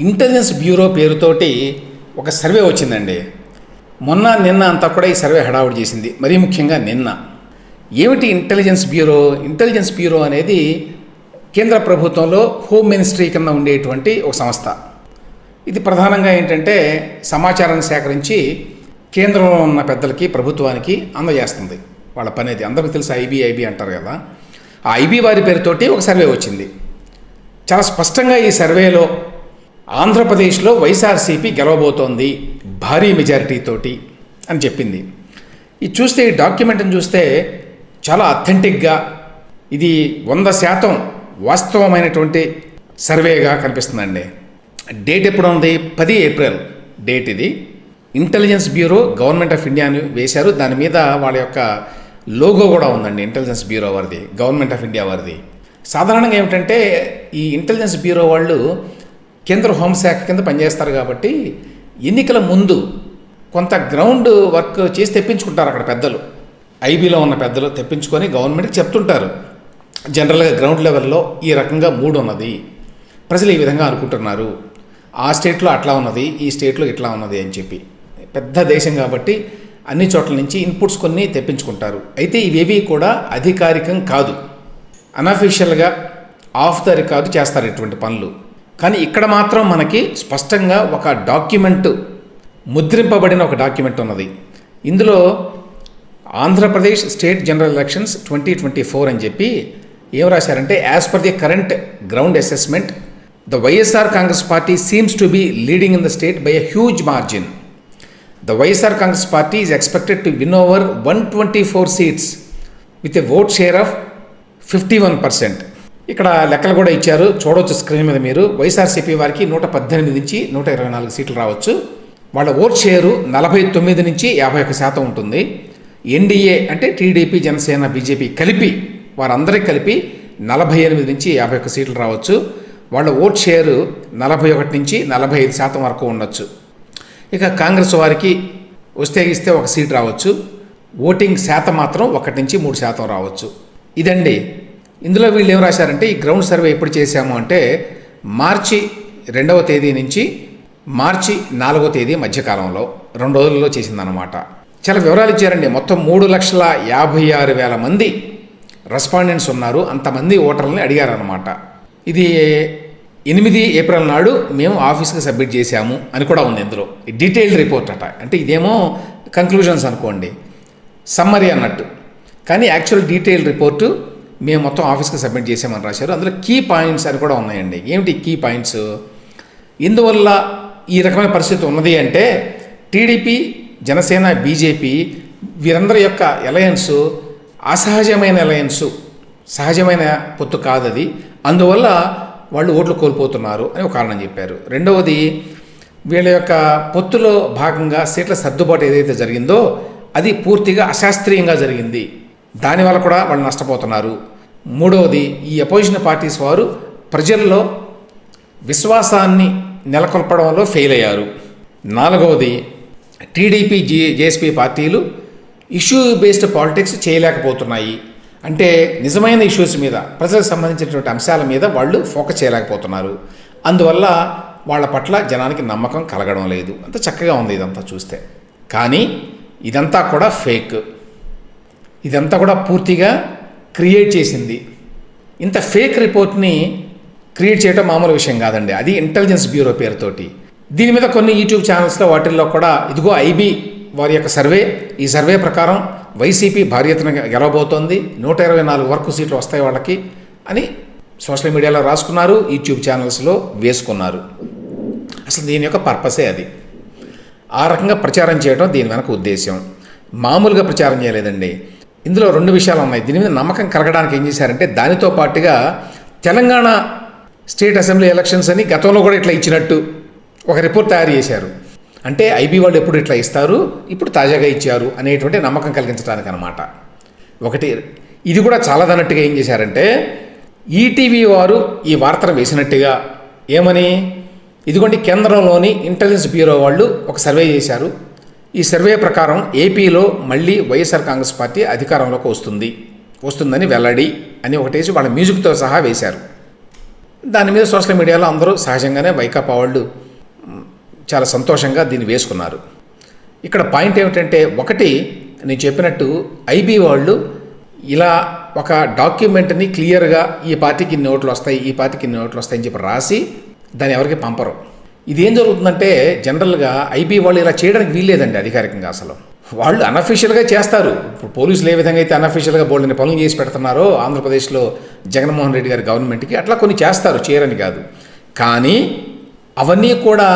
Intelligence bureau పేరుతోటి ఒక survey వచ్చిందండి. మొన్న నిన్న అంతా కూడా ఈ సర్వే హడావుడి చేసింది. మరీ ముఖ్యంగా నిన్న. ఏమిటి ఇంటెలిజెన్స్ బ్యూరో ఇంటెలిజెన్స్ బ్యూరో అనేది కేంద్ర ప్రభుత్వంలో హోమ్ మినిస్ట్రీ కింద ఉండేటువంటి ఒక సంస్థ. ఇది ప్రధానంగా ఏంటంటే సమాచారాన్ని సేకరించి కేంద్రంలో ఉన్న పెద్దలకి ప్రభుత్వానికి అందజేస్తుంది. వాళ్ళ పని అది అందరికీ తెలుసు ఐబీ ఐబీ అంటారు కదా. ఆ ఐబీ వారి పేరుతోటి ఒక సర్వే వచ్చింది. చాలా స్పష్టంగా ఈ సర్వేలో ఆంధ్రప్రదేశ్లో వైఎస్ఆర్సీపీ గెలవబోతోంది భారీ మెజారిటీతోటి అని చెప్పింది. ఇది చూస్తే ఈ డాక్యుమెంట్ని చూస్తే చాలా అథెంటిక్గా ఇది వంద శాతం వాస్తవమైనటువంటి సర్వేగా కనిపిస్తుందండి. డేట్ ఎప్పుడు ఉంది పది ఏప్రిల్ డేట్ ఇది. ఇంటెలిజెన్స్ బ్యూరో గవర్నమెంట్ ఆఫ్ ఇండియాని వేశారు. దాని మీద వాళ్ళ యొక్క లోగో కూడా ఉందండి ఇంటెలిజెన్స్ బ్యూరో వారిది గవర్నమెంట్ ఆఫ్ ఇండియా వారిది. సాధారణంగా ఏమిటంటే ఈ ఇంటెలిజెన్స్ బ్యూరో వాళ్ళు కేంద్ర హోంశాఖ కింద పనిచేస్తారు కాబట్టి ఎన్నికల ముందు కొంత గ్రౌండ్ వర్క్ చేసి తెప్పించుకుంటారు అక్కడ పెద్దలు. ఐబీలో ఉన్న పెద్దలు తెప్పించుకొని గవర్నమెంట్కి చెప్తుంటారు. జనరల్గా గ్రౌండ్ లెవెల్లో ఈ రకంగా మూడు ఉన్నది. ప్రజలు ఈ విధంగా అనుకుంటున్నారు. ఆ స్టేట్లో అట్లా ఉన్నది ఈ స్టేట్లో ఇట్లా ఉన్నది అని చెప్పి. పెద్ద దేశం కాబట్టి అన్ని చోట్ల నుంచి ఇన్పుట్స్ కొన్ని తెప్పించుకుంటారు. అయితే ఇవేవి కూడా అధికారికం కాదు. అనఫీషియల్గా ఆఫ్ ద రికార్డు చేస్తారు ఇటువంటి పనులు. కానీ ఇక్కడ మాత్రం మనకి స్పష్టంగా ఒక డాక్యుమెంట్ ముద్రింపబడిన ఒక డాక్యుమెంట్ ఉన్నది. ఇందులో Andhra Pradesh state general elections twenty twenty four అని చెప్పి ఏం రాశారంటే as per the current ground assessment the YSR Congress party seems to be leading in the state by a huge margin the YSR Congress party is expected to win over one twenty four seats with a vote share of fifty one percent ఇక్కడ లెక్కలు కూడా ఇచ్చారు. చూడవచ్చు screen మీద మీరు. వైఎస్ఆర్సీపీ వారికి నూట పద్దెనిమిది నుంచి నూట ఇరవై నాలుగు సీట్లు రావచ్చు. వాళ్ళ ఓట్ షేరు నలభై తొమ్మిది నుంచి యాభై ఒక శాతం ఉంటుంది. ఎన్డీఏ అంటే టీడీపీ జనసేన బీజేపీ కలిపి వారందరికీ కలిపి నలభై ఎనిమిది నుంచి యాభై ఒక్క సీట్లు రావచ్చు. వాళ్ళ ఓట్ షేరు నలభై ఒకటి నుంచి నలభై ఐదు శాతం వరకు ఉండొచ్చు. ఇక కాంగ్రెస్ వారికి వస్తే ఇస్తే ఒక సీట్ రావచ్చు. ఓటింగ్ శాతం మాత్రం ఒకటి నుంచి మూడు శాతం రావచ్చు. ఇదండి ఇందులో వీళ్ళు ఏం రాశారంటే ఈ గ్రౌండ్ సర్వే ఎప్పుడు చేశాము అంటే మార్చి రెండవ తేదీ నుంచి మార్చి నాలుగో తేదీ మధ్యకాలంలో రెండు రోజుల్లో చేసిందనమాట చాలా వివరాలు ఇచ్చారండి. మొత్తం మూడు లక్షల యాభై ఆరు వేల మంది రెస్పాండెంట్స్ ఉన్నారు. అంతమంది ఓటర్లని అడిగారనమాట ఇది ఎనిమిది ఏప్రిల్ నాడు మేము ఆఫీస్కి సబ్మిట్ చేశాము అని కూడా ఉంది ఇందులో. డీటెయిల్డ్ రిపోర్ట్ అట. అంటే ఇదేమో కంక్లూజన్స్ అనుకోండి. సమ్మరీ అన్నట్టు. కానీ యాక్చువల్ డీటెయిల్ రిపోర్టు మేము మొత్తం ఆఫీస్కి సబ్మిట్ చేసామని రాశారు. అందులో కీ పాయింట్స్ అని కూడా ఉన్నాయండి. ఏమిటి కీ పాయింట్స్ ఇందువల్ల ఈ రకమైన పరిస్థితి ఉన్నది అంటే టీడీపీ జనసేన బీజేపీ వీరందరి యొక్క ఎలయన్సు అసహజమైన అలయన్సు సహజమైన పొత్తు కాదది. అందువల్ల వాళ్ళు ఓట్లు కోల్పోతున్నారు అని ఒక కారణం చెప్పారు. రెండవది వీళ్ళ యొక్క పొత్తులో భాగంగా సీట్ల సర్దుబాటు ఏదైతే జరిగిందో అది పూర్తిగా అశాస్త్రీయంగా జరిగింది. దానివల్ల కూడా వాళ్ళు నష్టపోతున్నారు. మూడవది ఈ అపోజిషన్ పార్టీస్ వారు ప్రజల్లో విశ్వాసాన్ని నెలకొల్పడంలో ఫెయిల్ అయ్యారు. నాలుగవది టీడీపీ జే జేఎస్పీ పార్టీలు ఇష్యూ బేస్డ్ పాలిటిక్స్ చేయలేకపోతున్నాయి. అంటే నిజమైన ఇష్యూస్ మీద ప్రజలకు సంబంధించినటువంటి అంశాల మీద వాళ్ళు ఫోకస్ చేయలేకపోతున్నారు. అందువల్ల వాళ్ళ పట్ల జనానికి నమ్మకం కలగడం లేదు. అంత చక్కగా ఉంది ఇదంతా చూస్తే. కానీ ఇదంతా కూడా ఫేక్. ఇదంతా కూడా పూర్తిగా క్రియేట్ చేసింది. ఇంత ఫేక్ రిపోర్ట్ని క్రియేట్ చేయడం మామూలు విషయం కాదండి. అది ఇంటెలిజెన్స్ బ్యూరో పేరుతోటి. దీని మీద కొన్ని యూట్యూబ్ ఛానల్స్లో వాటిల్లో కూడా ఇదిగో ఐబీ వారి యొక్క సర్వే ఈ సర్వే ప్రకారం వైసీపీ భార్యతను గెలవబోతోంది. నూట ఇరవై నాలుగు వరకు సీట్లు వస్తాయి వాళ్ళకి అని సోషల్ మీడియాలో రాసుకున్నారు యూట్యూబ్ ఛానల్స్లో వేసుకున్నారు. అసలు దీని యొక్క పర్పసే అది. ఆ రకంగా ప్రచారం చేయడం దీని వెనక ఉద్దేశం మామూలుగా ప్రచారం చేయలేదండి. ఇందులో రెండు విషయాలు ఉన్నాయి. దీని మీద నమ్మకం కలగడానికి ఏం చేశారంటే దానితో పాటుగా తెలంగాణ స్టేట్ అసెంబ్లీ ఎలక్షన్స్ అని గతంలో కూడా ఇట్లా ఇచ్చినట్టు ఒక రిపోర్ట్ తయారు చేశారు. అంటే ఐబీ వాళ్ళు ఎప్పుడు ఇట్లా ఇస్తారు ఇప్పుడు తాజాగా ఇచ్చారు అనేటువంటి నమ్మకం కలిగించడానికి అనమాట ఒకటి ఇది కూడా చాలాదన్నట్టుగా ఏం చేశారంటే ఈటీవీ వారు ఈ వార్తను వేసినట్టుగా ఏమని? ఇదిగోండి కేంద్రంలోని ఇంటెలిజెన్స్ బ్యూరో వాళ్ళు ఒక సర్వే చేశారు. ఈ సర్వే ప్రకారం ఏపీలో మళ్ళీ వైఎస్ఆర్ కాంగ్రెస్ పార్టీ అధికారంలోకి వస్తుంది. వస్తుందని వెల్లడి అని ఒకటేసి వాళ్ళ మ్యూజిక్తో సహా వేశారు. దాని మీద సోషల్ మీడియాలో అందరూ సహజంగానే వైకాపా వాళ్ళు చాలా సంతోషంగా దీన్ని వేసుకున్నారు. ఇక్కడ పాయింట్ ఏమిటంటే ఒకటి నేను చెప్పినట్టు ఐబీ వాళ్ళు ఇలా ఒక డాక్యుమెంట్ని క్లియర్గా ఈ పార్టీకి ఇన్ని ఓట్లు వస్తాయి ఈ పార్టీకి ఇన్ని ఓట్లు వస్తాయని చెప్పి రాసి దాన్ని ఎవరికి పంపరు. ఇదేం జరుగుతుందంటే జనరల్గా ఐబీ వాళ్ళు ఇలా చేయడానికి వీల్లేదండి అధికారికంగా అసలు. వాళ్ళు అనఫిషియల్గా చేస్తారు. ఇప్పుడు పోలీసులు ఏ విధంగా అయితే అనఫిషియల్గా బోల్డని పనులు చేసి పెడుతున్నారో ఆంధ్రప్రదేశ్లో జగన్మోహన్ రెడ్డి గారి గవర్నమెంట్కి అట్లా కొన్ని చేస్తారు చేయరని కాదు. కానీ అవన్నీ కూడా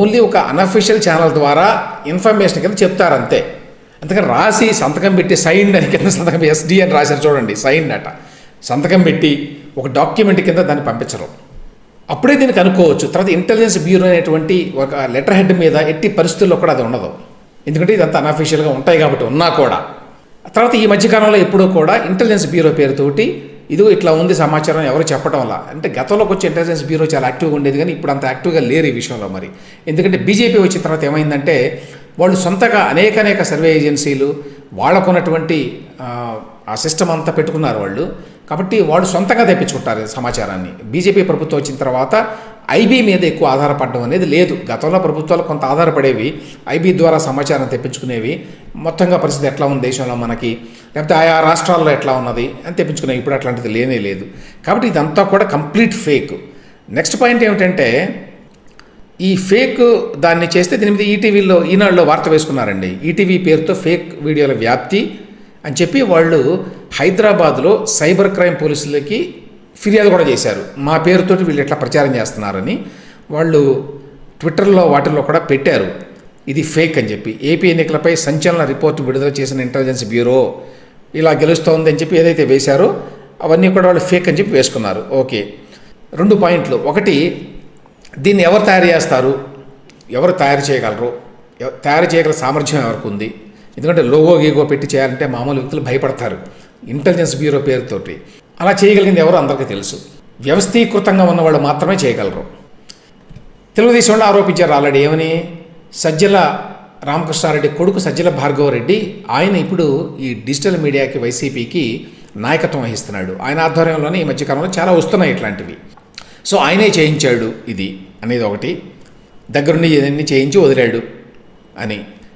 ఓన్లీ ఒక అనఫిషియల్ ఛానల్ ద్వారా ఇన్ఫర్మేషన్ కింద చెప్తారు అంతే అందుకని రాసి సంతకం పెట్టి సైన్ అని కింద సంతకం ఎస్డి అని రాశారు చూడండి సైన్ అట సంతకం పెట్టి ఒక డాక్యుమెంట్ కింద దాన్ని పంపించరు. అప్పుడే దీనికి అనుకోవచ్చు తర్వాత ఇంటెలిజెన్స్ బ్యూరో అనేటువంటి ఒక లెటర్ హెడ్ మీద ఎట్టి పరిస్థితుల్లో కూడా అది ఉండదు. ఎందుకంటే ఇదంతా అనఫీషియల్గా ఉంటాయి కాబట్టి ఉన్నా కూడా. తర్వాత ఈ మధ్యకాలంలో ఎప్పుడూ కూడా ఇంటెలిజెన్స్ బ్యూరో పేరుతోటి ఇదిగో ఇట్లా ఉంది సమాచారం ఎవరు చెప్పడం వల్ల. అంటే గతంలోకి వచ్చి ఇంటెలిజెన్స్ బ్యూరో చాలా యాక్టివ్గా ఉండేది కానీ ఇప్పుడు అంత యాక్టివ్గా లేరు ఈ విషయంలో మరి. ఎందుకంటే బీజేపీ వచ్చిన తర్వాత ఏమైందంటే వాళ్ళు సొంతగా అనేక అనేక సర్వే ఏజెన్సీలు వాళ్ళకున్నటువంటి ఆ, ఆ సిస్టమ్ అంతా పెట్టుకున్నారు వాళ్ళు. కాబట్టి వాళ్ళు సొంతంగా తెప్పించుకుంటారు సమాచారాన్ని. బీజేపీ ప్రభుత్వం వచ్చిన తర్వాత ఐబీ మీద ఎక్కువ ఆధారపడడం అనేది లేదు. గతంలో ప్రభుత్వాలు కొంత ఆధారపడేవి. ఐబీ ద్వారా సమాచారం తెప్పించుకునేవి. మొత్తంగా పరిస్థితి ఎట్లా ఉంది దేశంలో మనకి? లేకపోతే ఆయా రాష్ట్రాల్లో ఎట్లా ఉన్నది అని తెప్పించుకునేవి. ఇప్పుడు అట్లాంటిది లేనే లేదు. కాబట్టి ఇదంతా కూడా కంప్లీట్ ఫేక్. నెక్స్ట్ పాయింట్ ఏమిటంటే ఈ ఫేక్ దాన్ని చేస్తే దీని మీద ఈటీవీలో ఈనాడులో వార్త వేసుకున్నారండి. ఈటీవీ పేరుతో ఫేక్ వీడియోల వ్యాప్తి అని చెప్పి వాళ్ళు హైదరాబాద్లో సైబర్ క్రైమ్ పోలీసులకి ఫిర్యాదు కూడా చేశారు. మా పేరుతోటి వీళ్ళు ఎట్లా ప్రచారం చేస్తున్నారని వాళ్ళు ట్విట్టర్లో వాటిల్లో కూడా పెట్టారు. ఇది ఫేక్ అని చెప్పి. ఏపీ ఎన్నికలపై సంచలన రిపోర్టు విడుదల చేసిన ఇంటెలిజెన్స్ బ్యూరో ఇలా గెలుస్తోంది అని చెప్పి ఏదైతే వేశారో అవన్నీ కూడా వాళ్ళు ఫేక్ అని చెప్పి వేసుకున్నారు. ఓకే. రెండు పాయింట్లు. ఒకటి దీన్ని ఎవరు తయారు చేస్తారు? ఎవరు తయారు చేయగలరు? తయారు చేయగల సామర్థ్యం ఎవరికి ఉంది? ఎందుకంటే లోగో గీగో పెట్టి చేయాలంటే మామూలు వ్యక్తులు భయపడతారు. ఇంటెలిజెన్స్ బ్యూరో పేరుతోటి. అలా చేయగలిగింది ఎవరో అందరికీ తెలుసు. వ్యవస్థీకృతంగా ఉన్నవాళ్ళు మాత్రమే చేయగలరు. తెలుగుదేశంలో ఆరోపించారు ఆల్రెడీ ఏమని? సజ్జల రామకృష్ణారెడ్డి కొడుకు సజ్జల భార్గవరెడ్డి ఆయన ఇప్పుడు ఈ డిజిటల్ మీడియాకి వైసీపీకి నాయకత్వం వహిస్తున్నాడు. ఆయన ఆధ్వర్యంలోనే ఈ మధ్యకాలంలో చాలా వస్తున్నాయి ఇట్లాంటివి. సో ఆయనే చేయించాడు ఇది అనేది ఒకటి. దగ్గరుండి ఇవన్నీ చేయించి వదిలాడు అని.